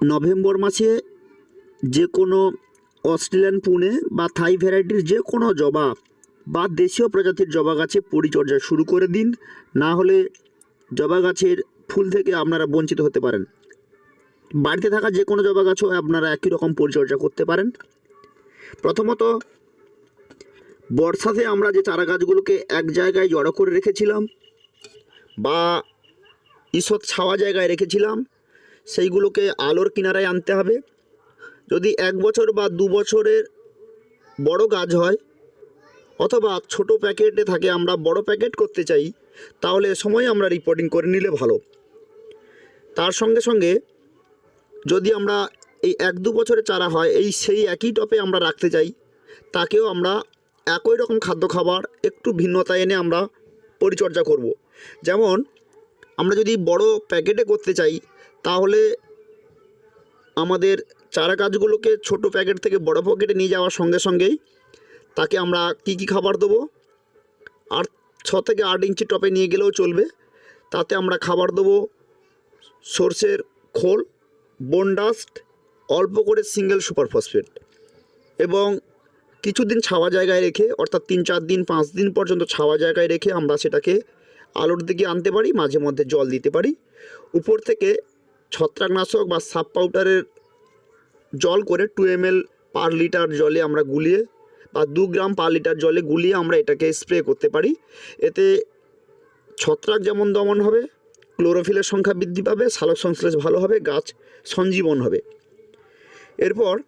November মাসে যে কোনো অস্ট্রেলিয়ান পুনে বা থাই ভ্যারাইটির যে কোনো জবা বা দেশীয় প্রজাতির জবা গাছে পরিচর্যা শুরু করে দিন। না হলে জবা গাছের ফুল থেকে আপনারা বঞ্চিত হতে পারেন। বাড়িতে থাকা যে কোনো জবা গাছও আপনারা একই রকম পরিচর্যা করতে পারেন। প্রথমত, বর্ষাতে আমরা যে চারা গাছগুলোকে এক জায়গায় জড়ো করে রেখেছিলাম বা ঈষৎ ছাওয়া জায়গায় রেখেছিলাম সেইগুলোকে আলোর কিনারায় আনতে হবে যদি এক বছর বা দু বছরের বড় গাছ হয় অথবা ছোট প্যাকেটে থাকে, আমরা বড় প্যাকেট করতে চাই, তাহলে সময় আমরা রিপোর্টিং করে নিলে ভালো তার সঙ্গে সঙ্গে যদি আমরা এই এক দু বছরের চারা হয়, এই সেই একই টপে আমরা রাখতে চাই, তাকেও আমরা একই রকম খাদ্য খাবার একটু ভিন্নতা এনে আমরা পরিচর্যা করব। যেমন, আমরা যদি বড় প্যাকেটে করতে চাই তাহলে আমাদের চারা গাছগুলোকে ছোট প্যাকেট থেকে বড় প্যাকেটে নিয়ে যাওয়ার সঙ্গে সঙ্গেই তাকে আমরা কি কি খাবার দেবো? আর ছ থেকে আট ইঞ্চি টপে নিয়ে গেলেও চলবে। তাতে আমরা খাবার দেবো সর্ষের খোল বনডাস্ট অল্প করে সিঙ্গেল সুপার ফসফেট এবং কিছুদিন ছাওয়া জায়গায় রেখে, অর্থাৎ তিন চার দিন, পাঁচ দিন পর্যন্ত ছাওয়া জায়গায় রেখে আমরা সেটাকে আলোর দিকে আনতে পারি, মাঝে মধ্যে জল দিতে পারি। উপর থেকে ছত্রাকনাশক বা সাব পাউডারের জল করে টু এম পার লিটার জলে আমরা গুলিয়ে বা দু গ্রাম পার লিটার জলে গুলিয়ে আমরা এটাকে স্প্রে করতে পারি। এতে ছত্রাক যেমন দমন হবে ক্লোরোফিলের সংখ্যা বৃদ্ধি পাবে, সালোক সংশ্লেষ ভালো হবে, গাছ সঞ্জীবন হবে। এরপর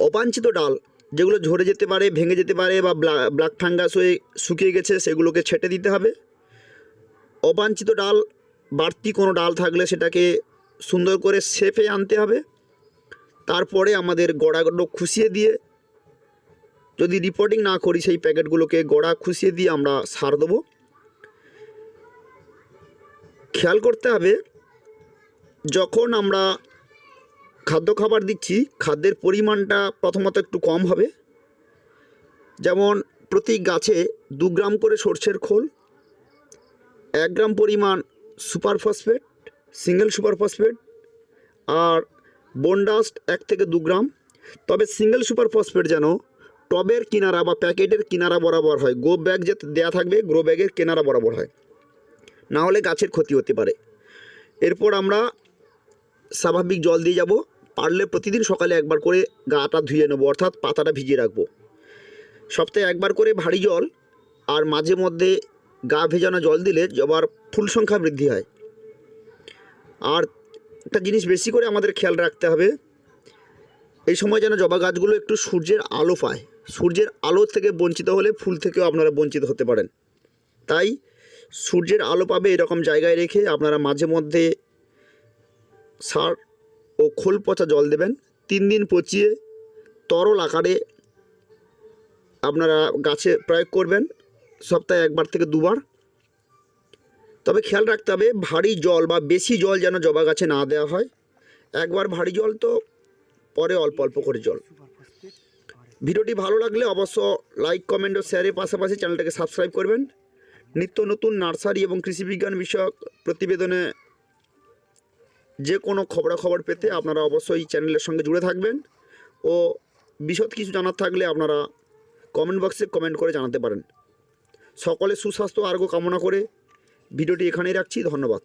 অবাঞ্ছিত ডাল, যেগুলো ঝরে যেতে পারে, ভেঙে যেতে পারে বা ব্লা- ব্ল্যাক ফাঙ্গাস হয়ে শুকিয়ে গেছে, সেগুলোকে ছেটে দিতে হবে। অবাঞ্ছিত ডাল বাড়তি কোনো ডাল থাকলে সেটাকে সুন্দর করে শেপে আনতে হবে। তারপরে আমাদের গড়াগুলো খুশিয়ে দিয়ে, যদি রিপোর্টিং না করি সেই প্যাকেটগুলোকে গড়া খুশিয়ে দিয়ে আমরা সার দেবো। খেয়াল করতে হবে, যখন আমরা খাদ্য খাবার দিচ্ছি, খাদ্যের পরিমাণটা প্রথমত একটু কম হবে। যেমন প্রতি গাছে দু গ্রাম করে সর্ষের খোল, এক গ্রাম পরিমাণ super phosphate, single super phosphate আর বনডাস্ট এক থেকে দু গ্রাম। তবে সিঙ্গেল সুপার ফসফেট যেন টবের কিনারা বা প্যাকেটের কিনারা বরাবর হয়। গো ব্যাগ যে দেওয়া থাকবে, গ্রো ব্যাগের কিনারা বরাবর হয়। না হলে গাছের ক্ষতি হতে পারে। এরপর আমরা স্বাভাবিক জল দিয়ে যাব। পারলে প্রতিদিন সকালে একবার করে গাটা ধুয়ে নেব, অর্থাৎ পাতাটা ভিজিয়ে রাখব। সপ্তাহে একবার করে ভারী জল আর মাঝে মধ্যে গা ভেজানো জল দিলে জবার ফুল সংখ্যা বৃদ্ধি হয়। আর একটা জিনিস বেশি করে আমাদের খেয়াল রাখতে হবে, এই সময় যেন জবা গাছগুলো একটু সূর্যের আলো পায়। সূর্যের আলো থেকে বঞ্চিত হলে ফুল থেকেও আপনারা বঞ্চিত হতে পারেন। তাই সূর্যের আলো পাবে এরকম জায়গায় রেখে আপনারা মাঝে মধ্যে সার ও খোল পচা জল দেবেন। তিন দিন পচিয়ে তরল আকারে আপনারা গাছে প্রয়োগ করবেন। সপ্তাহে একবার থেকে দুবার। তবে খেয়াল রাখতে হবে, ভারী জল বা বেশি জল যেন জবা গাছে না দেওয়া হয়। একবার ভারী জল তো, পরে অল্প অল্প করে জল। ভিডিওটি ভালো লাগলে অবশ্য লাইক কমেন্ট ও শেয়ারের পাশাপাশি চ্যানেলটাকে সাবস্ক্রাইব করবেন। নিত্য নতুন নার্সারি এবং কৃষিবিজ্ঞান বিষয়ক প্রতিবেদনে যে কোনো খবরাখবর পেতে আপনারা অবশ্যই চ্যানেলের সঙ্গে জুড়ে থাকবেন। ও বিশদ কিছু জানার থাকলে আপনারা কমেন্ট বক্সে কমেন্ট করে জানাতে পারেন। সকলে সুস্বাস্থ্য আরোগ্য কামনা করে ভিডিওটি এখানেই রাখছি। ধন্যবাদ।